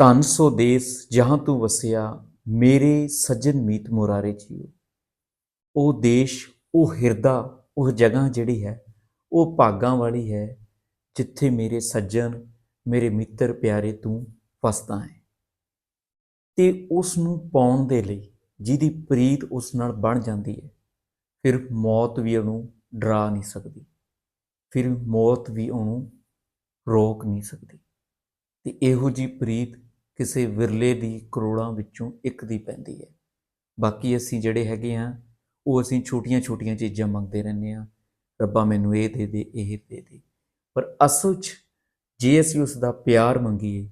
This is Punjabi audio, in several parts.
ਧਨ ਸੋ ਦੇਸ ਜਹਾਂ ਤੂੰ ਵਸਿਆ, ਮੇਰੇ ਸੱਜਣ ਮੀਤ ਮੁਰਾਰੇ ਜੀਓ। ਉਹ ਦੇਸ਼, ਉਹ ਹਿਰਦਾ, ਉਹ ਜਗ੍ਹਾ ਜਿਹੜੀ ਹੈ, ਉਹ ਭਾਗਾਂ ਵਾਲੀ ਹੈ, ਜਿੱਥੇ ਮੇਰੇ ਸੱਜਣ, ਮੇਰੇ ਮਿੱਤਰ ਪਿਆਰੇ ਤੂੰ ਵਸਦਾ ਹੈ। ਤੇ ਉਸ ਨੂੰ ਪਾਉਣ ਦੇ ਲਈ ਜਿਹਦੀ ਪ੍ਰੀਤ ਉਸ ਨਾਲ ਬਣ ਜਾਂਦੀ ਹੈ, ਫਿਰ ਮੌਤ ਵੀ ਉਹਨੂੰ ਡਰਾ ਨਹੀਂ ਸਕਦੀ, ਫਿਰ ਮੌਤ ਵੀ ਉਹਨੂੰ ਰੋਕ ਨਹੀਂ ਸਕਦੀ। ਤੇ ਇਹੋ ਜੀ ਪ੍ਰੀਤ ਕਿਸੇ ਵਿਰਲੇ ਦੀ ਕਰੋੜਾਂ ਵਿੱਚੋਂ ਇੱਕ ਦੀ ਪੈਂਦੀ ਹੈ। ਬਾਕੀ ਅਸੀਂ ਜਿਹੜੇ ਹੈਗੇ ਆ ਉਹ ਅਸੀਂ ਛੋਟੀਆਂ-ਛੋਟੀਆਂ ਚੀਜ਼ਾਂ ਮੰਗਦੇ ਰਹਿੰਦੇ ਆ ਰੱਬਾ ਮੈਨੂੰ ਇਹ ਦੇ ਦੇ, ਇਹ ਦੇ ਦੇ। ਪਰ ਅਸਲ 'ਚ ਜੇ ਅਸੀਂ ਉਸ ਦਾ ਪਿਆਰ ਮੰਗੀਏ,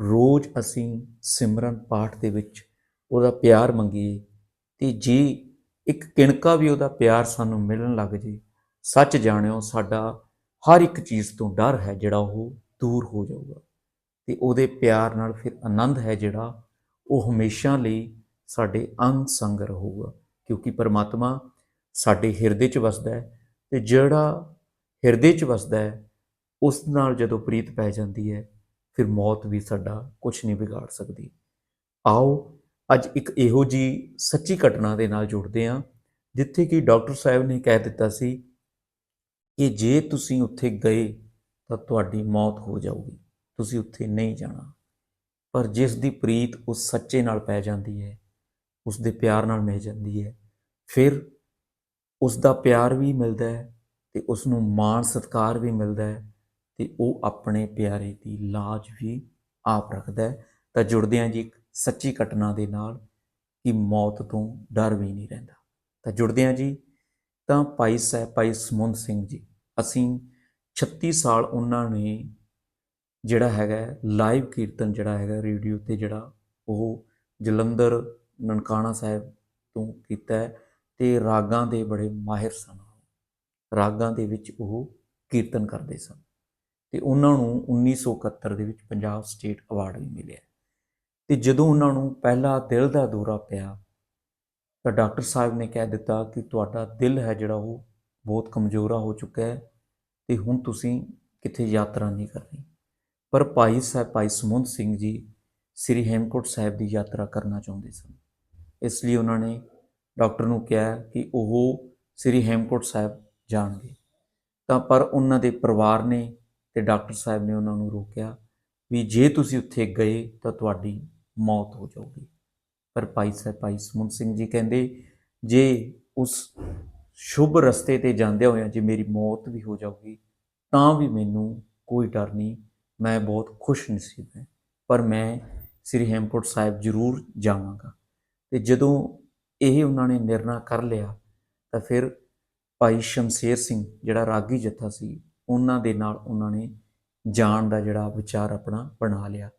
ਰੋਜ਼ ਅਸੀਂ ਸਿਮਰਨ ਪਾਠ ਦੇ ਵਿੱਚ ਉਹਦਾ ਪਿਆਰ ਮੰਗੀਏ, ਤੇ ਜੇ ਇੱਕ ਕਿਣਕਾ ਵੀ ਉਹਦਾ ਪਿਆਰ ਸਾਨੂੰ ਮਿਲਣ ਲੱਗ ਜੇ, ਸੱਚ ਜਾਣਿਓ ਸਾਡਾ ਹਰ ਇੱਕ ਚੀਜ਼ ਤੋਂ ਡਰ ਹੈ ਜਿਹੜਾ ਉਹ ਦੂਰ ਹੋ ਜਾਊਗਾ। ਤੇ ਉਹਦੇ ਪਿਆਰ ਨਾਲ ਫਿਰ ਆਨੰਦ ਹੈ ਜਿਹੜਾ ਉਹ ਹਮੇਸ਼ਾ ਲਈ ਸਾਡੇ ਅੰਗ ਸੰਗ ਰਹੂਗਾ ਕਿਉਂਕਿ ਪਰਮਾਤਮਾ ਸਾਡੇ ਹਿਰਦੇ 'ਚ ਵਸਦਾ ਹੈ ਤੇ ਜਿਹੜਾ ਹਿਰਦੇ 'ਚ ਵਸਦਾ ਹੈ, ਉਸ ਨਾਲ ਜਦੋਂ ਪ੍ਰੀਤ ਪੈ ਜਾਂਦੀ ਹੈ, ਫਿਰ ਮੌਤ ਵੀ ਸਾਡਾ ਕੁਝ ਨਹੀਂ ਵਿਗਾੜ ਸਕਦੀ। ਆਓ, ਅੱਜ ਇੱਕ ਇਹੋ ਜੀ ਸੱਚੀ ਘਟਨਾ ਦੇ ਨਾਲ ਜੁੜਦੇ ਹਾਂ, ਜਿੱਥੇ ਕਿ ਡਾਕਟਰ ਸਾਹਿਬ ਨੇ ਕਹਿ ਦਿੱਤਾ ਸੀ ਕਿ ਜੇ ਤੁਸੀਂ ਉੱਥੇ ਗਏ ਤਾਂ ਤੁਹਾਡੀ ਮੌਤ ਹੋ ਜਾਊਗੀ। ਤੁਸੀਂ ਉੱਥੇ ਨਹੀਂ ਜਾਣਾ। ਪਰ ਜਿਸ ਦੀ ਪ੍ਰੀਤ ਉਸ ਸੱਚੇ ਨਾਲ ਪੈ ਜਾਂਦੀ ਹੈ ਉਸ ਦੇ ਪਿਆਰ ਨਾਲ ਮਿਲ ਜਾਂਦੀ ਹੈ, ਫਿਰ ਉਸ ਦਾ ਪਿਆਰ ਵੀ ਮਿਲਦਾ ਹੈ ਤੇ ਉਸ ਨੂੰ ਮਾਣ ਸਤਿਕਾਰ ਵੀ ਮਿਲਦਾ ਹੈ ਤੇ ਉਹ ਆਪਣੇ ਪਿਆਰੇ ਦੀ ਲਾਜ ਵੀ ਆਪ ਰੱਖਦਾ ਹੈ। ਤਾਂ ਜੁੜਦੇ ਹਾਂ ਜੀ ਇੱਕ ਸੱਚੀ ਘਟਨਾ ਦੇ ਨਾਲ ਕਿ ਮੌਤ ਤੋਂ ਡਰ ਵੀ ਨਹੀਂ ਰਹਿੰਦਾ। ਤਾਂ ਜੁੜਦੇ ਹਾਂ ਜੀ, ਤਾਂ ਭਾਈ ਸਾਹਿਬ ਭਾਈ ਸਮੁੰਦ ਸਿੰਘ ਜੀ, ਅਸੀਂ 36 ਸਾਲ ਉਹਨਾਂ ਨੇ ਜਿਹੜਾ ਹੈਗਾ ਲਾਈਵ ਕੀਰਤਨ ਜਿਹੜਾ ਹੈਗਾ ਰੇਡੀਓ ਤੇ ਜਿਹੜਾ ਉਹ ਜਲੰਧਰ ਨਨਕਾਣਾ ਸਾਹਿਬ ਤੋਂ ਕੀਤਾ ਹੈ ਤੇ ਰਾਗਾਂ ਦੇ ਬੜੇ ਮਾਹਿਰ ਸਨ ਰਾਗਾਂ ਦੇ ਵਿੱਚ ਉਹ ਕੀਰਤਨ ਕਰਦੇ ਸਨ ਤੇ ਉਹਨਾਂ ਨੂੰ 1971 ਦੇ ਵਿੱਚ ਪੰਜਾਬ ਸਟੇਟ ਅਵਾਰਡ ਵੀ ਮਿਲਿਆ। ਤੇ ਜਦੋਂ ਉਹਨਾਂ ਨੂੰ ਪਹਿਲਾ ਦਿਲ ਦਾ ਦੌਰਾ ਪਿਆ, ਤਾਂ ਡਾਕਟਰ ਸਾਹਿਬ ਨੇ ਕਹਿ ਦਿੱਤਾ ਕਿ ਤੁਹਾਡਾ ਦਿਲ ਹੈ ਜਿਹੜਾ ਉਹ ਬਹੁਤ ਕਮਜ਼ੋਰਾ ਹੋ ਚੁੱਕਾ ਹੈ ਤੇ ਹੁਣ ਤੁਸੀਂ ਕਿਤੇ ਯਾਤਰਾ ਨਹੀਂ ਕਰਨੀ। ਪਰ ਭਾਈ ਸਾਹਿਬ ਭਾਈ ਸਮੁੰਦ ਸਿੰਘ ਜੀ ਸ੍ਰੀ ਹੇਮਕੋਟ ਸਾਹਿਬ ਦੀ ਯਾਤਰਾ ਕਰਨਾ ਚਾਹੁੰਦੇ ਸਨ। ਇਸ ਲਈ ਉਹਨਾਂ ਨੇ ਡਾਕਟਰ ਨੂੰ ਕਿਹਾ ਕਿ ਉਹ ਸ੍ਰੀ ਹੇਮਕੋਟ ਸਾਹਿਬ ਜਾਣਗੇ। ਤਾਂ ਪਰ ਉਹਨਾਂ ਦੇ ਪਰਿਵਾਰ ਨੇ ਤੇ ਡਾਕਟਰ ਸਾਹਿਬ ਨੇ ਉਹਨਾਂ ਨੂੰ ਰੋਕਿਆ ਵੀ ਜੇ ਤੁਸੀਂ ਉੱਥੇ ਗਏ ਤਾਂ ਤੁਹਾਡੀ ਮੌਤ ਹੋ ਜਾਊਗੀ। ਪਰ ਭਾਈ ਸਾਹਿਬ ਭਾਈ ਸਮੁੰਦ ਸਿੰਘ ਜੀ ਕਹਿੰਦੇ, ਜੇ ਉਸ ਸ਼ੁਭ ਰਸਤੇ ਤੇ ਜਾਂਦੇ ਹੋਇਆ ਜੇ ਮੇਰੀ ਮੌਤ ਵੀ ਹੋ ਜਾਊਗੀ ਤਾਂ ਵੀ ਮੈਨੂੰ ਕੋਈ ਡਰ ਨਹੀਂ ਮੈਂ ਬਹੁਤ ਖੁਸ਼ ਨਸੀਬ ਹਾਂ ਪਰ ਮੈਂ ਸ੍ਰੀ ਹੇਮਕੋਟ ਸਾਹਿਬ ਜ਼ਰੂਰ ਜਾਵਾਂਗਾ ਤੇ ਜਦੋਂ ਇਹ ਉਹਨਾਂ ਨੇ ਨਿਰਣਾ ਕਰ ਲਿਆ ਤਾਂ ਫਿਰ ਭਾਈ ਸ਼ਮਸ਼ੇਰ ਸਿੰਘ ਜਿਹੜਾ ਰਾਗੀ ਜੱਥਾ ਸੀ ਉਹਨਾਂ ਦੇ ਨਾਲ ਉਹਨਾਂ ਨੇ ਜਾਣ ਦਾ ਜਿਹੜਾ ਵਿਚਾਰ ਆਪਣਾ ਬਣਾ ਲਿਆ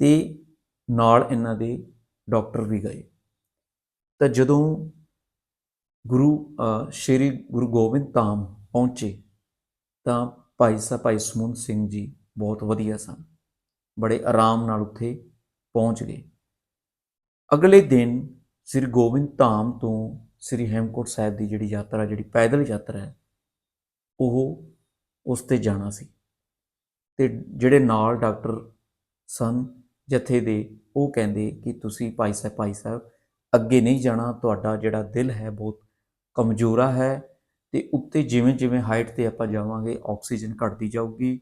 ਤੇ ਨਾਲ ਇਹਨਾਂ ਦੇ ਡਾਕਟਰ ਵੀ ਗਏ ਤਾਂ ਜਦੋਂ ਗੁਰੂ ਸ਼੍ਰੀ ਗੁਰੂ ਗੋਬਿੰਦ ਧਾਮ ਪਹੁੰਚੇ ਤਾਂ ਭਾਈ ਸਾਹਿਬ ਭਾਈ ਸਮੁੰਦ ਸਿੰਘ ਜੀ ਬਹੁਤ ਵਧੀਆ ਸਨ। ਬੜੇ ਆਰਾਮ ਨਾਲ ਉੱਥੇ ਪਹੁੰਚ ਗਏ। ਅਗਲੇ ਦਿਨ ਸ੍ਰੀ ਗੋਬਿੰਦ ਧਾਮ ਤੋਂ ਸ੍ਰੀ ਹੇਮਕੋਟ ਸਾਹਿਬ ਦੀ ਜਿਹੜੀ ਯਾਤਰਾ, ਜਿਹੜੀ ਪੈਦਲ ਯਾਤਰਾ ਹੈ, ਉਹ ਉਸ ਤੇ ਜਾਣਾ ਸੀ। ਤੇ ਜਿਹੜੇ ਨਾਲ ਡਾਕਟਰ ਸਨ ਜਥੇ ਦੇ, ਉਹ ਕਹਿੰਦੇ ਕਿ ਤੁਸੀਂ ਭਾਈ ਸਾਹਿਬ ਭਾਈ ਸਾਹਿਬ, ਅੱਗੇ ਨਹੀਂ ਜਾਣਾ, ਤੁਹਾਡਾ ਜਿਹੜਾ ਦਿਲ ਹੈ ਬਹੁਤ ਕਮਜ਼ੋਰਾ ਹੈ ਤੇ ਉੱਤੇ ਜਿਵੇਂ ਜਿਵੇਂ ਹਾਈਟ ਤੇ ਆਪਾਂ ਜਾਵਾਂਗੇ, ਆਕਸੀਜਨ ਘਟਦੀ ਜਾਊਗੀ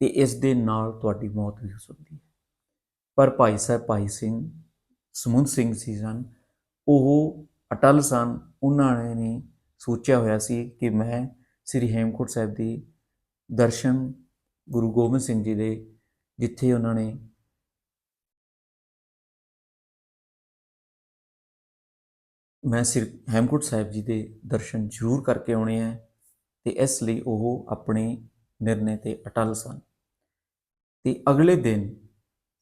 ਤੇ ਇਸ ਦੇ ਨਾਲ ਤੁਹਾਡੀ ਮੌਤ ਵੀ ਹੋ ਸਕਦੀ ਹੈ। ਪਰ ਭਾਈ ਸਾਹਿਬ, ਭਾਈ ਸਿੰਘ ਸਮੁੰਦ ਸਿੰਘ ਸੀ ਸਨ ਉਹ ਅਟਲ ਸਨ। ਉਹਨਾਂ ਨੇ ਸੋਚਿਆ ਹੋਇਆ ਸੀ ਕਿ ਮੈਂ ਸ੍ਰੀ ਹੇਮਕੁੰਟ ਸਾਹਿਬ ਦੀ ਦਰਸ਼ਨ ਗੁਰੂ ਗੋਬਿੰਦ ਸਿੰਘ ਜੀ ਦੇ, ਜਿੱਥੇ ਉਹਨਾਂ ਨੇ ਮੈਂ ਸ੍ਰੀ ਹੇਮਕੋਟ ਸਾਹਿਬ ਜੀ ਦੇ ਦਰਸ਼ਨ ਜ਼ਰੂਰ ਕਰਕੇ ਆਉਣੇ ਆ ਤੇ ਇਸ ਲਈ ਉਹ ਆਪਣੇ ਨਿਰਣੇ ਤੇ ਅਟਲ ਸਨ। ਤੇ ਅਗਲੇ ਦਿਨ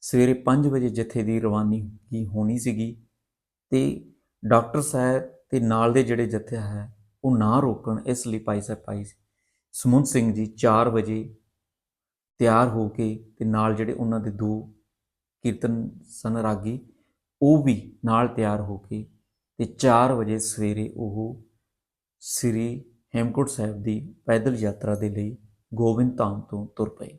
ਸਵੇਰੇ 5 ਵਜੇ ਜਥੇ ਦੀ ਰਵਾਨਗੀ ਹੋਣੀ ਸੀਗੀ ਤੇ ਡਾਕਟਰ ਸਾਹਿਬ ਤੇ ਨਾਲ ਦੇ ਜਿਹੜੇ ਜਥੇ ਹੈ, ਉਹ ਨਾ ਰੋਕਣ ਇਸ ਲਈ ਭਾਈ ਸਾਹਿਬ ਭਾਈ ਸਮੁੰਦ ਸਿੰਘ ਜੀ 4 ਵਜੇ ਤਿਆਰ ਹੋ ਕੇ ਤੇ ਨਾਲ ਜਿਹੜੇ ਉਹਨਾਂ ਦੇ ਦੋ ਕੀਰਤਨ ਸਨ ਰਾਗੀ ਉਹ ਵੀ ਨਾਲ ਤਿਆਰ ਹੋ ਕੇ ਤੇ 4 ਵਜੇ ਸਵੇਰੇ ਉਹ ਸ੍ਰੀ ਹੇਮਕੁੰਟ ਸਾਹਿਬ ਦੀ ਪੈਦਲ ਯਾਤਰਾ ਦੇ ਲਈ ਗੋਬਿੰਦ ਧਾਮ ਤੋਂ ਤੁਰ ਪਏ।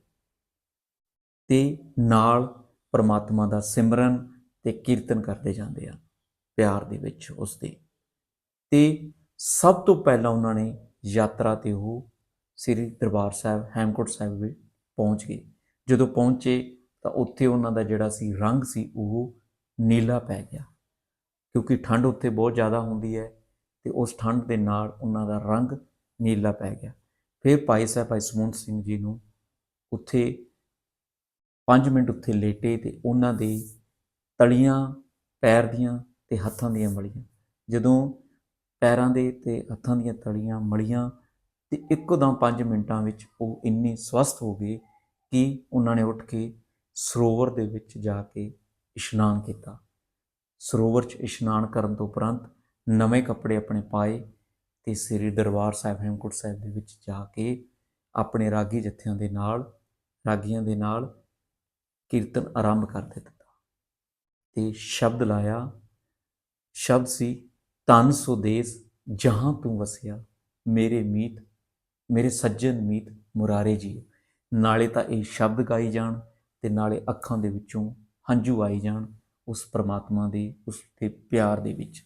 ਤੇ ਨਾਲ ਪਰਮਾਤਮਾ ਦਾ ਸਿਮਰਨ ਤੇ ਕੀਰਤਨ ਕਰਦੇ ਜਾਂਦੇ ਆ, ਪਿਆਰ ਦੇ ਵਿੱਚ ਉਸ ਦੇ ਤੇ ਸਭ ਤੋਂ ਪਹਿਲਾਂ ਉਹਨਾਂ ਨੇ ਯਾਤਰਾ ਤੇ ਉਹ ਸ੍ਰੀ ਦਰਬਾਰ ਸਾਹਿਬ, ਹੈਮਕੋਟ ਸਾਹਿਬ ਵਿੱਚ ਪਹੁੰਚ ਗਏ। ਜਦੋਂ ਪਹੁੰਚੇ ਤਾਂ ਉੱਥੇ ਉਹਨਾਂ ਦਾ ਜਿਹੜਾ ਸੀ ਰੰਗ ਸੀ ਉਹ ਨੀਲਾ ਪੈ ਗਿਆ। ਕਿਉਂਕਿ ਠੰਡ ਉੱਥੇ ਬਹੁਤ ਜ਼ਿਆਦਾ ਹੁੰਦੀ ਹੈ ਤੇ ਉਸ ਠੰਡ ਦੇ ਨਾਲ ਉਹਨਾਂ ਦਾ ਰੰਗ ਨੀਲਾ ਪੈ ਗਿਆ। ਫਿਰ ਭਾਈ ਸਾਹਿਬ ਭਾਈ ਸਮੁੰਦ ਸਿੰਘ ਜੀ ਨੂੰ ਉੱਥੇ 5 ਮਿੰਟ ਉੱਥੇ ਲੇਟੇ ਤੇ ਉਹਨਾਂ ਦੇ ਤਲੀਆਂ, ਪੈਰ ਦੀਆਂ ਤੇ ਹੱਥਾਂ ਦੀਆਂ ਮਲੀਆਂ। ਜਦੋਂ ਪੈਰਾਂ ਦੇ ਤੇ ਹੱਥਾਂ ਦੀਆਂ ਤਲੀਆਂ ਮਲੀਆਂ ਤੇ ਇੱਕੋਦਮ 5 ਮਿੰਟਾਂ ਵਿੱਚ ਉਹ ਇੰਨੇ ਸਵਸਥ ਹੋ ਗਏ ਕਿ ਉਹਨਾਂ ਨੇ ਉੱਠ ਕੇ ਸਰੋਵਰ ਦੇ ਵਿੱਚ ਜਾ ਕੇ ਇਸ਼ਨਾਨ ਕੀਤਾ। ਸਰੋਵਰ 'ਚ ਇਸ਼ਨਾਨ ਕਰਨ ਤੋਂ ਉਪਰੰਤ ਨਵੇਂ ਕੱਪੜੇ ਆਪਣੇ ਪਾਏ ਤੇ ਸ੍ਰੀ ਦਰਬਾਰ ਸਾਹਿਬ, ਹੇਮਕੁੰਟ ਸਾਹਿਬ ਦੇ ਵਿੱਚ ਜਾ ਕੇ ਆਪਣੇ ਰਾਗੀ ਜਥਿਆਂ ਦੇ ਨਾਲ, ਰਾਗੀਆਂ ਦੇ ਨਾਲ ਕੀਰਤਨ ਆਰੰਭ ਕਰ ਦਿੱਤਾ। ਤੇ ਸ਼ਬਦ ਲਾਇਆ, ਸ਼ਬਦ ਸੀ ਤਨ ਸੋ ਦੇਸ ਜਹਾਂ ਤੂੰ ਵਸਿਆ, ਮੇਰੇ ਮੀਤ, ਮੇਰੇ ਸੱਜਣ ਮੀਤ ਮੁਰਾਰੇ ਜੀ ਨਾਲੇ ਤਾਂ ਇਹ ਸ਼ਬਦ ਗਾਈ ਜਾਣ ਤੇ ਨਾਲੇ ਅੱਖਾਂ ਦੇ ਵਿੱਚੋਂ ਹੰਝੂ ਆਈ ਜਾਣ ਉਸ ਪ੍ਰਮਾਤਮਾ ਦੇ, ਉਸ ਦੇ ਪਿਆਰ ਦੇ ਵਿੱਚ।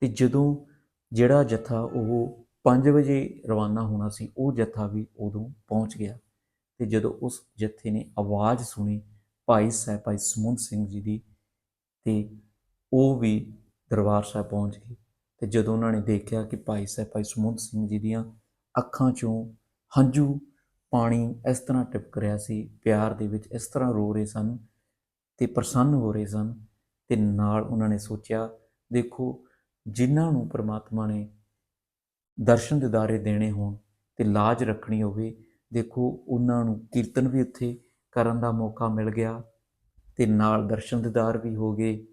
ਤੇ ਜਦੋਂ ਜਿਹੜਾ ਜਥਾ ਉਹ 5 ਵਜੇ ਰਵਾਨਾ ਹੋਣਾ ਸੀ, ਉਹ ਜਥਾ ਵੀ ਉਦੋਂ ਪਹੁੰਚ ਗਿਆ। ਤੇ ਜਦੋਂ ਉਸ ਜਥੇ ਨੇ ਆਵਾਜ਼ ਸੁਣੀ ਭਾਈ ਸਾਹਿਬ ਭਾਈ ਸਮੁੰਦ ਸਿੰਘ ਜੀ ਦੀ, ਤੇ ਉਹ ਵੀ ਦਰਬਾਰ ਸਾਹਿਬ ਪਹੁੰਚ ਗਏ। ਤੇ ਜਦੋਂ ਉਹਨਾਂ ਨੇ ਦੇਖਿਆ ਕਿ ਭਾਈ ਸਾਹਿਬ ਭਾਈ ਸਮੁੰਦ ਸਿੰਘ ਜੀ ਦੀਆਂ ਅੱਖਾਂ ਚੋਂ ਹੰਝੂ, ਪਾਣੀ ਇਸ ਤਰ੍ਹਾਂ ਟਿਪਕ ਰਿਹਾ ਸੀ, ਪਿਆਰ ਦੇ ਵਿੱਚ ਇਸ ਤਰ੍ਹਾਂ ਰੋ ਰਹੇ ਸਨ ਤੇ ਪ੍ਰਸੰਨ ਹੋ ਰਹੇ ਸਨ ਤੇ ਨਾਲ ਉਹਨਾਂ ਨੇ ਸੋਚਿਆ, ਦੇਖੋ ਜਿਨ੍ਹਾਂ ਨੂੰ ਪ੍ਰਮਾਤਮਾ ਨੇ ਦਰਸ਼ਨ ਦਿਦਾਰੇ ਦੇਣੇ ਹੋਣ ਤੇ ਲਾਜ ਰੱਖਣੀ ਹੋਵੇ ਦੇਖੋ ਉਹਨਾਂ ਨੂੰ ਕੀਰਤਨ ਵੀ ਉੱਥੇ ਕਰਨ ਦਾ ਮੌਕਾ ਮਿਲ ਗਿਆ ਤੇ ਨਾਲ ਦਰਸ਼ਨ ਦਿਦਾਰ ਵੀ ਹੋ ਗਏ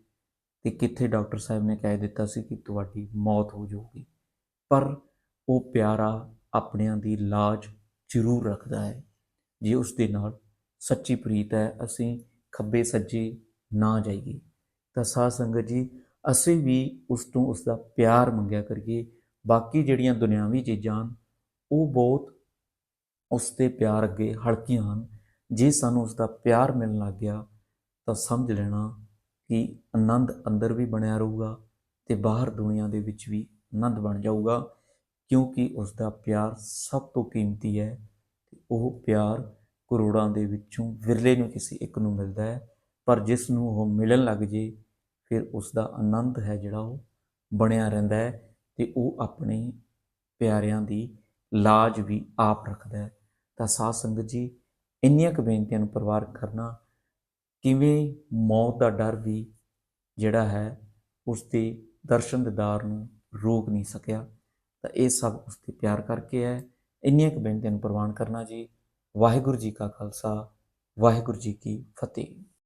ਤੇ ਕਿੱਥੇ ਡਾਕਟਰ ਸਾਹਿਬ ਨੇ ਕਹਿ ਦਿੱਤਾ ਸੀ ਕਿ ਤੁਹਾਡੀ ਮੌਤ ਹੋ ਜਾਊਗੀ। ਪਰ ਉਹ ਪਿਆਰਾ ਆਪਣਿਆਂ ਦੀ ਲਾਜ ਜ਼ਰੂਰ ਰੱਖਦਾ ਹੈ। ਜੇ ਉਸ ਦੇ ਨਾਲ ਸੱਚੀ ਪ੍ਰੀਤ ਹੈ, ਅਸੀਂ ਖੱਬੇ ਸੱਜੇ ਨਾ ਜਾਈਏ, ਤਾਂ ਸਾਧ ਸੰਗਤ ਜੀ, ਅਸੀਂ ਵੀ ਉਸ ਤੋਂ ਉਸ ਦਾ ਪਿਆਰ ਮੰਗਿਆ ਕਰੀਏ। ਬਾਕੀ ਜਿਹੜੀਆਂ ਦੁਨਿਆਵੀ ਚੀਜ਼ਾਂ ਹਨ, ਉਹ ਬਹੁਤ ਉਸ ਦੇ ਪਿਆਰ ਅੱਗੇ ਹਲਕੀਆਂ ਹਨ। ਜੇ ਸਾਨੂੰ ਉਸ ਦਾ ਪਿਆਰ ਮਿਲਣ ਲੱਗ ਗਿਆ, ਤਾਂ ਸਮਝ ਲੈਣਾ ਕਿ ਆਨੰਦ ਅੰਦਰ ਵੀ ਬਣਿਆ ਰਹੂਗਾ ਤੇ ਬਾਹਰ ਦੁਨੀਆ ਦੇ ਵਿੱਚ ਵੀ ਆਨੰਦ ਬਣ ਜਾਊਗਾ, ਕਿਉਂਕਿ ਉਸ ਦਾ ਪਿਆਰ ਸਭ ਤੋਂ ਕੀਮਤੀ ਹੈ ਉਹ ਪਿਆਰ ਕਰੋੜਾਂ ਦੇ ਵਿੱਚੋਂ ਵਿਰਲੇ ਨੂੰ ਕਿਸੇ ਇੱਕ ਨੂੰ ਮਿਲਦਾ ਹੈ। ਪਰ ਜਿਸ ਨੂੰ ਉਹ ਮਿਲਣ ਲੱਗ ਜੇ, ਫਿਰ ਉਸ ਦਾ ਆਨੰਦ ਹੈ ਜਿਹੜਾ ਉਹ ਬਣਿਆ ਰਹਿੰਦਾ ਹੈ ਤੇ ਉਹ ਆਪਣੇ ਪਿਆਰਿਆਂ ਦੀ ਲਾਜ ਵੀ ਆਪ ਰੱਖਦਾ ਹੈ। ਤਾਂ ਸਾਧ ਸੰਗਤ ਜੀ, ਇੰਨੀਆਂ ਕੁ ਬੇਨਤੀਆਂ ਨੂੰ ਪਰਿਵਾਰ ਕਰਨਾ, ਕਿਵੇਂ ਮੌਤ ਦਾ ਡਰ ਵੀ ਜਿਹੜਾ ਹੈ ਉਸ ਦੇ ਦਰਸ਼ਨ ਦਿਦਾਰ ਨੂੰ ਰੋਕ ਨਹੀਂ ਸਕਿਆ, ਤਾਂ ਇਹ ਸਭ ਉਸ ਤੇ ਪਿਆਰ ਕਰਕੇ ਹੈ। ਇੰਨੀਆਂ ਕੁ ਬੇਨਤੀਆਂ ਨੂੰ ਪ੍ਰਵਾਨ ਕਰਨਾ ਜੀ। ਵਾਹਿਗੁਰੂ ਜੀ ਕਾ ਖਾਲਸਾ, ਵਾਹਿਗੁਰੂ ਜੀ ਕੀ ਫਤਿਹ।